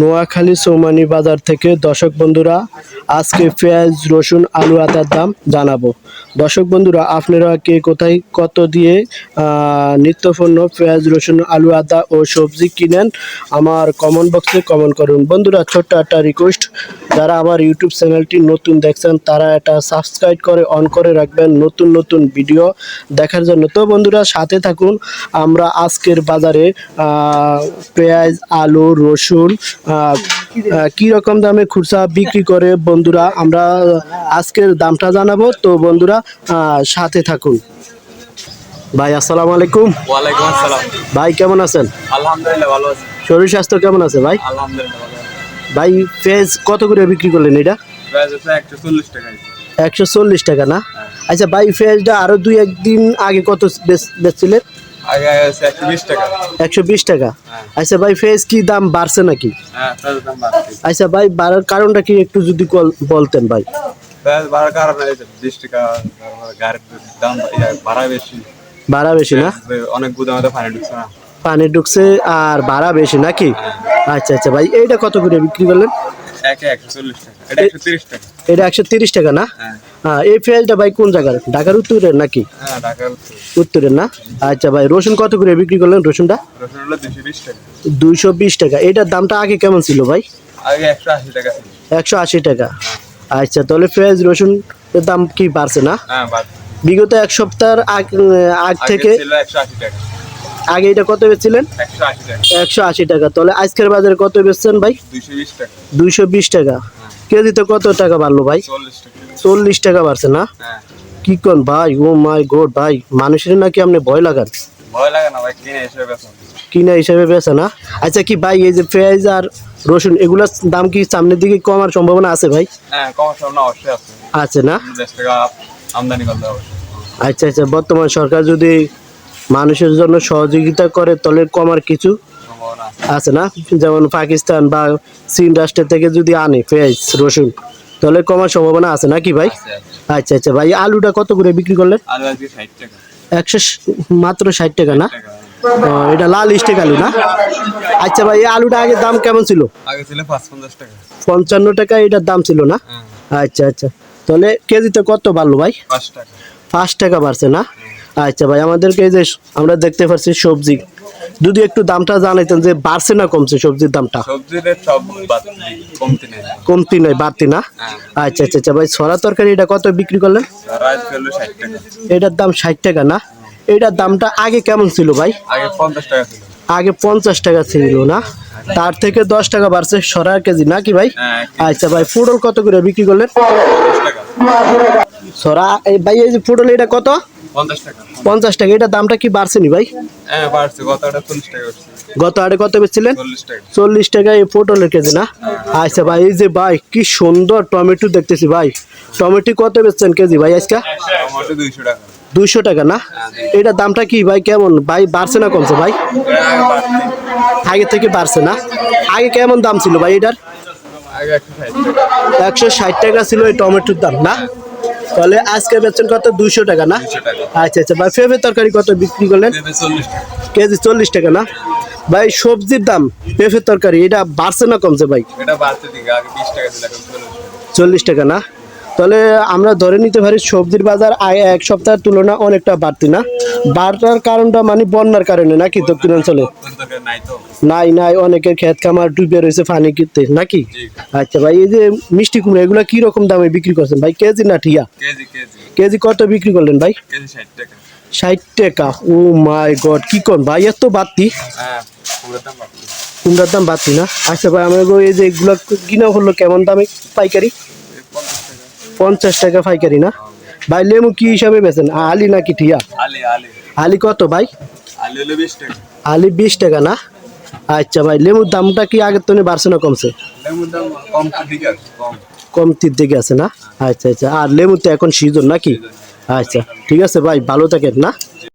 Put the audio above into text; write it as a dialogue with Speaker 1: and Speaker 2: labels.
Speaker 1: নোয়াখালী চৌমানি বাজার থেকে দর্শক বন্ধুরা, আজকে পেঁয়াজ, রসুন, আলু আদার দাম জানাব। দর্শক বন্ধুরা, আপনারা কে কোথায়, কত দিয়ে নিত্যপণ্য পেঁয়াজ, রসুন, আলু, আদা ও সবজি কিনেন, আমার কমেন্ট বক্সে কমেন্ট করুন। বন্ধুরা, ছোট্ট একটা রিকোয়েস্ট যারা আমার ইউটিউব চ্যানেলটি নতুন দেখছেন, তারা এটা সাবস্ক্রাইব করে অন করে রাখবেন, নতুন নতুন ভিডিও দেখার জন্য। তো বন্ধুরা, সাথে থাকুন, আমরা আজকের বাজারে পেঁয়াজ, আলু, রসুন কি রকম দামে খুচরা বিক্রি করে বন্ধুরা? আমরা আজকের দামটা জানাব। তো বন্ধুরা সাথে থাকুন। ভাই আসসালামু আলাইকুম।
Speaker 2: ওয়ালাইকুম আসসালাম।
Speaker 1: ভাই কেমন আছেন?
Speaker 2: আলহামদুলিল্লাহ ভালো আছি।
Speaker 1: শরীর স্বাস্থ্য কেমন আছে ভাই?
Speaker 2: আলহামদুলিল্লাহ
Speaker 1: ভাই পেঁয়াজ কত করে বিক্রি করলেন এটা?
Speaker 2: একশো চল্লিশ টাকা
Speaker 1: না? আচ্ছা ভাই পেঁয়াজটা আরও দুই একদিন আগে কত বেচ- বেচছিলেন?
Speaker 2: আগে টাকা। হ্যাঁ।
Speaker 1: আচ্ছা ভাই কি দাম বাড়ছে নাকি?
Speaker 2: হ্যাঁ প্রাইস দাম বাড়ছে।
Speaker 1: আচ্ছা ভাই বাড়ার কারণটা কি একটু যদি বলতেন ভাই?
Speaker 2: প্রাইস বাড়ার কারণে এই যে টাকা গাড়ির দাম ইয়া, বেশি।
Speaker 1: না?
Speaker 2: অনেক গুদামে পানি ঢুকছে না।
Speaker 1: পানি ঢুকছে আর ভাড়া বেশি নাকি? আচ্ছা আচ্ছা ভাই এইটা কত করে বিক্রি করলেন?
Speaker 2: এটা একশো তিরিশ টাকা।
Speaker 1: না?
Speaker 2: হ্যাঁ।
Speaker 1: হ্যাঁ এই পেঁয়াজটা ভাই কোন জায়গার? ঢাকার উত্তরের নাকি?
Speaker 2: হ্যাঁ।
Speaker 1: উত্তরের না? আচ্ছা ভাই রসুন কত করে বিক্রি করলেন রসুনটা? দুইশো বিশ টাকা। এটার দামটা আগে কেমন ছিল ভাই?
Speaker 2: আগে একশো আশি টাকা
Speaker 1: একশো আশি টাকা। আচ্ছা তাহলে পেঁয়াজ রসুন দাম কি বাড়ছে না?
Speaker 2: হ্যাঁ
Speaker 1: বিগত এক সপ্তাহের আগ আগ থেকে
Speaker 2: ছিল একশো আশি টাকা।
Speaker 1: আগে এটা কত বেচছিলেন?
Speaker 2: একশো আশি টাকা।
Speaker 1: তাহলে আজকের বাজারে কত বেচছেন ভাই?
Speaker 2: দুশো বিশ টাকা
Speaker 1: দুইশো বিশ টাকা। কেজিতে কত টাকা বাড়লো ভাই?
Speaker 2: চল্লিশ টাকা
Speaker 1: বাড়ছে না? কি কোন ভাই ও মাই গড ভাই মানুষের নাকি আপনি ভয় লাগান?
Speaker 2: ভয় লাগে না ভাই কিনে
Speaker 1: কিনা হিসাবে বেছে না? আচ্ছা কি ভাই এই যে পেঁয়াজ আর রসুন এগুলোর দাম কি সামনের দিকে কমার সম্ভাবনা আছে ভাই?
Speaker 2: হ্যাঁ কমার সম্ভাবনা অবশ্যই আছে।
Speaker 1: আছে না?
Speaker 2: আমদানি করতে হবে
Speaker 1: আচ্ছা আচ্ছা বর্তমান সরকার যদি মানুষের জন্য সহযোগিতা করে তাহলে কমার কিছু
Speaker 2: আছে।
Speaker 1: না? যেমন পাকিস্তান বা চীন রাষ্ট্রের থেকে যদি আনে পেঁয়াজ রসুন তাহলে কমার সম্ভাবনা আছে নাকি ভাই। আচ্ছা আচ্ছা। ভাই আলুটা কত করে বিক্রি করলেন? একশো মাত্র ষাট টাকা না? ও, এটা লাল স্টেক আলু না? আচ্ছা ভাই এই আলুটা আগে দাম কেমন ছিল?
Speaker 2: আগে ছিল টাকা।
Speaker 1: পঞ্চান্ন টাকা এটার দাম ছিল না?
Speaker 2: হ্যাঁ।
Speaker 1: আচ্ছা আচ্ছা। তাহলে কেজিতে কত বাড়লো ভাই?
Speaker 2: পাঁচ টাকা
Speaker 1: বাড়ছে না? আচ্ছা ভাই আমাদেরকে এই যে আমরা দেখতে পাচ্ছি সবজি। যদি একটু দামটা জানাইতেন যে বাড়ছে না কমছে সবজির দামটা?
Speaker 2: কমতি নেই।
Speaker 1: নয় বাড়তি না?
Speaker 2: হ্যাঁ।
Speaker 1: আচ্ছা আচ্ছা আচ্ছা ভাই ছড়া তরকারি এটা কত বিক্রি করলেন? এটার দাম ষাট টাকা না? এটার দামটা আগে কেমন ছিল ভাই?
Speaker 2: আগে পঞ্চাশ টাকা ছিল।
Speaker 1: না? তার থেকে দশ টাকা বাড়ছে সরা কেজি নাকি ভাই?
Speaker 2: হ্যাঁ
Speaker 1: আচ্ছা ভাই পটল কত করে বিক্রি করলেন? সরা এই ভাই এই যে পটল এটা কত?
Speaker 2: পঞ্চাশ টাকা।
Speaker 1: এটা দামটা কি বাড়ছে নি ভাই?
Speaker 2: হ্যাঁ
Speaker 1: গত আড়ে কত বেচছিলেন?
Speaker 2: চল্লিশ টাকা
Speaker 1: এই পটলের কেজি না? আচ্ছা ভাই এই যে ভাই কি সুন্দর টমেটো দেখতেছি ভাই। টমেটো কত বেচছেন কেজি ভাই আজকে?
Speaker 2: টমেটো দুইশো টাকা।
Speaker 1: না? এটার দামটা কি ভাই কেমন? ভাই বাড়ছে না কমছে ভাই?
Speaker 2: এটা আগে
Speaker 1: থেকে বাড়ছে না? আগে কেমন দাম ছিল ভাই এটার?
Speaker 2: আগে একশো ষাট টাকা।
Speaker 1: একশো ষাট টাকা ছিল এই টমেটোর দাম না? তাহলে আজকে বেচছেন কত? দুইশো টাকা না? আচ্ছা আচ্ছা। ভাই ফেভের তরকারি কত বিক্রি করলেন? কেজি চল্লিশ টাকা না? ভাই সবজির দাম পেঁপের তরকারি এটা বাড়ছে না কমছে ভাই?
Speaker 2: চল্লিশ টাকা।
Speaker 1: না? তাহলে আমরা ধরে নিতে পারি সবজির বাজার এক সপ্তাহের তুলনা অনেকটা বাড়তি না? বাড়ার কারণটা মানে বন্যার কারণে নাকি দক্ষিণাঞ্চলে
Speaker 2: নাই
Speaker 1: নাই অনেকের ক্ষেত খামার ডুবে রয়েছে পানি কিনতে নাকি? আচ্ছা ভাই এই যে মিষ্টি কুমড়া এগুলো কি রকম দামে বিক্রি করছেন ভাই? কেজি না ঠিয়া?
Speaker 2: কেজি
Speaker 1: কত বিক্রি করলেন ভাই?
Speaker 2: ষাট টাকা।
Speaker 1: ও মাই গড কি কোন ভাই এত বাড়তি?
Speaker 2: হ্যাঁ বাড়ছে
Speaker 1: কুমড়ার দাম বাড়তি না? আচ্ছা ভাই আমার এই যে এগুলো কিনা হলো কেমন দামে পাইকারি?
Speaker 2: পঞ্চাশ টাকা।
Speaker 1: পাইকারি না? ভাই লেবু কি হিসাবে বেচেন? আলি নাকি ঠিয়া?
Speaker 2: আলি আলি।
Speaker 1: আলি কত ভাই?
Speaker 2: আলি বিশ টাকা।
Speaker 1: আলি বিশ টাকা না? আচ্ছা ভাই লেবুর দামটা কি আগের তুমি বাড়ছে না কমছে? কমতির দিকে আছে না? আচ্ছা আচ্ছা। আর লেবু তো এখন সিজন নাকি? আচ্ছা ঠিক আছে ভাই ভালো থাকেন না।